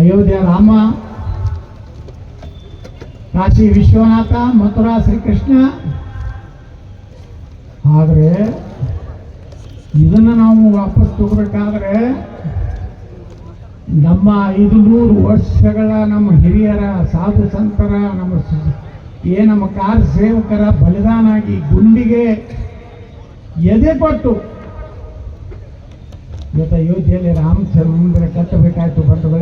ಅಯೋಧ್ಯ ರಾಮ, ಕಾಶಿ ವಿಶ್ವನಾಥ, ಮಥುರಾ ಶ್ರೀಕೃಷ್ಣ. ಆದರೆ ಇದನ್ನು ನಾವು ವಾಪಸ್ ತಗೋಬೇಕಾದ್ರೆ ನಮ್ಮ ಐದು ನೂರು ವರ್ಷಗಳ ನಮ್ಮ ಹಿರಿಯರ ಸಾಧು ಸಂತರ, ನಮ್ಮ ಏ, ನಮ್ಮ ಕಾರ್ ಸೇವಕರ ಬಲಿದಾನಾಗಿ ಗುಂಡಿಗೆ ಎದೆ ಕೊಟ್ಟು ಇವತ್ತು ಅಯೋಧ್ಯೆಯಲ್ಲಿ ರಾಮಚಂದ್ರ ಕಟ್ಟಬೇಕಾಯ್ತು ಬಂಧುಗಳೇ.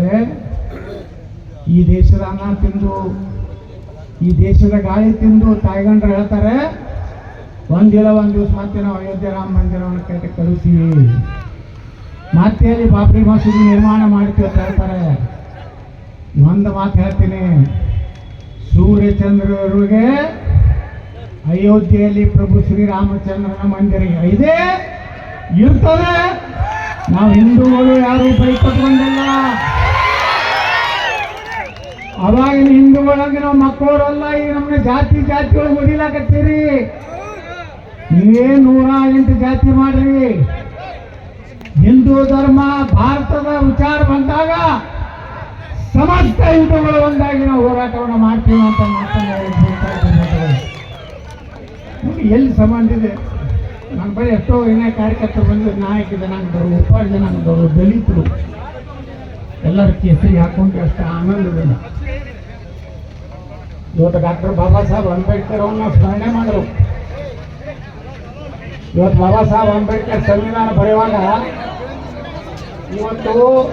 ಈ ದೇಶದ ಅನ್ನ ತಿಂದು, ಈ ದೇಶದ ಗಾಳಿ ತಿಂದು ತಾಯ್ಗಂಡ್ರು ಹೇಳ್ತಾರೆ ಒಂದಿಲ್ಲ ಒಂದು ದಿವಸ ಮತ್ತೆ ನಾವು ಅಯೋಧ್ಯೆ ರಾಮ ಮಂದಿರವನ್ನು ಕಟ್ಟಿ ಕಳಿಸ್ತೀವಿ ಮತ್ತೆ ಅಲ್ಲಿ ಬಾಬ್ರಿ ಮಸೀದಿ ನಿರ್ಮಾಣ ಮಾಡ್ತೀವಿ ಅಂತ ಹೇಳ್ತಾರೆ. ಒಂದು ಮಾತು ಹೇಳ್ತೀನಿ. ಸೂರ್ಯಚಂದ್ರರಿಗೆ, ಅಯೋಧ್ಯೆಯಲ್ಲಿ ಪ್ರಭು ಶ್ರೀರಾಮಚಂದ್ರನ ಮಂದಿರ ಇದೆ ಇರ್ತದೆ. ನಾವು ಹಿಂದೂಗಳು ಯಾರು ಬಂದಿಲ್ಲ. ಅವಾಗಿನ ಹಿಂದೂಗಳಂಗೆ ನಾವು ಮಕ್ಕಳಲ್ಲ ಈಗ ನಮ್ಮ ಜಾತಿ ಜಾತಿ ಒಳಗೆ ಹೊಡಿಲಾಕತ್ತೀರಿ ನೂರ ಎಂಟು ಜಾತಿ ಮಾಡ್ರಿ. ಹಿಂದೂ ಧರ್ಮ, ಭಾರತದ ವಿಚಾರ ಬಂದಾಗ ಸಮಸ್ತ ಹಿಂದೂಗಳು ಒಂದಾಗಿ ನಾವು ಹೋರಾಟವನ್ನು ಮಾಡ್ತೀವಿ ಅಂತ ಎಲ್ಲಿ ಸಂಬಂಧಿದೆ ನನ್ನ ಬಳಿ ಎಷ್ಟೋ ಏನೇ ಕಾರ್ಯಕರ್ತರು ಬಂದು ನಾಯಕ ಜನಾಂಗದವರು ಉಪ್ಪಾಡ ಜನಾಂಗದವರು ದಲಿತರು, ಎಲ್ಲರ ಕೇಸರಿ ಹಾಕೊಂಡು ಅಷ್ಟು ಆನಂದದಿಂದ ಇವತ್ತು ಡಾಕ್ಟರ್ ಬಾಬಾ ಸಾಹೇಬ್ ಅಂಬೇಡ್ಕರ್ ಅವನ್ನ ಸ್ಮರಣೆ ಮಾಡಿದ್ರು. ಇವತ್ತು ಬಾಬಾ ಸಾಹೇಬ್ ಅಂಬೇಡ್ಕರ್ ಸಂವಿಧಾನ ಬರೆಯುವಾಗ ಇವತ್ತು